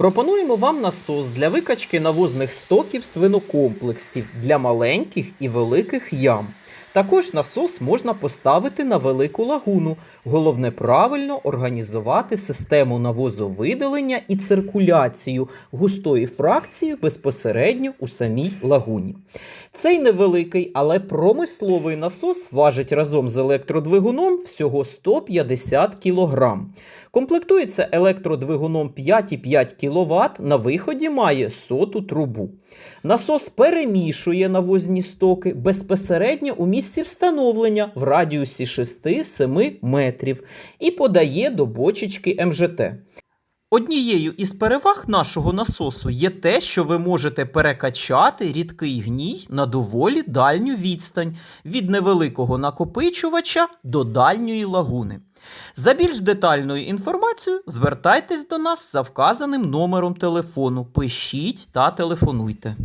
Пропонуємо вам насос для викачки навозних стоків свинокомплексів для маленьких і великих ям. Також насос можна поставити на велику лагуну. Головне правильно організувати систему навозовидалення і циркуляцію густої фракції безпосередньо у самій лагуні. Цей невеликий, але промисловий насос важить разом з електродвигуном всього 150 кг. Комплектується електродвигуном 5,5 кВт, на виході має соту трубу. Насос перемішує навозні стоки безпосередньо у місці встановлення в радіусі 6-7 метрів і подає до бочечки МЖТ. Однією із переваг нашого насосу є те, що ви можете перекачати рідкий гній на доволі дальню відстань від невеликого накопичувача до дальньої лагуни. За більш детальною інформацією звертайтесь до нас за вказаним номером телефону. Пишіть та телефонуйте.